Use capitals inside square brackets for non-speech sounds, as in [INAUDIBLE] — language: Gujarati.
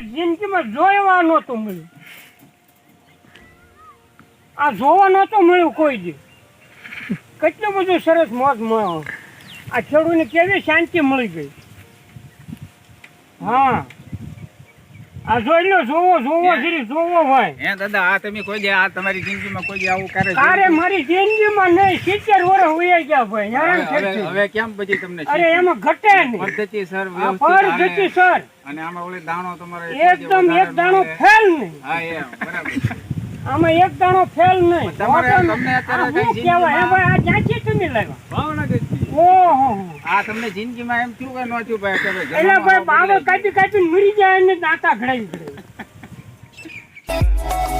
પણ જોવા નહોતું મળ્યું. આ જોવા નહોતું મળ્યું કોઈ દી. કેટલું બધું સરસ મોજ મળ્યો આ ખેડૂતને કેવી શાંતિ મળી ગઈ. હા. આ જોઈ લો જોવો જોવો શ્રી જોવો ભાઈ. હે દાદા આ તમે કોઈ દે આ તમારી જિંદગીમાં કોઈ દે આવું કરે મારી જિંદગીમાં નહીં સિત્તેર વર્ષ ગયા ભાઈ હેરાન હવે કેમ પછી તમને અરે એમાં ઘટે નહીં. પદ્ધતિ સર. સર. અને આમાં ઓલી દાણો તમારે એકદમ એક દાણો ફેલ નહીં. હા એમ બરાબર. આમાં એક દાણો ફેલ નહીં. તમારે- તમને અત્યારે આ શું કઈ કહેવાય? હે ભાઈ, આ ક્યાંથી તમે લાવ્યા? આ તમને જિંદગીમાં એમ થયું કે ન થયું ભાઈ કે એટલે ભાઈ બદલાઈ કાપી કાપી મરી જાય ને દાંતા ઘડાઈ ઘડાવી [LAUGHS]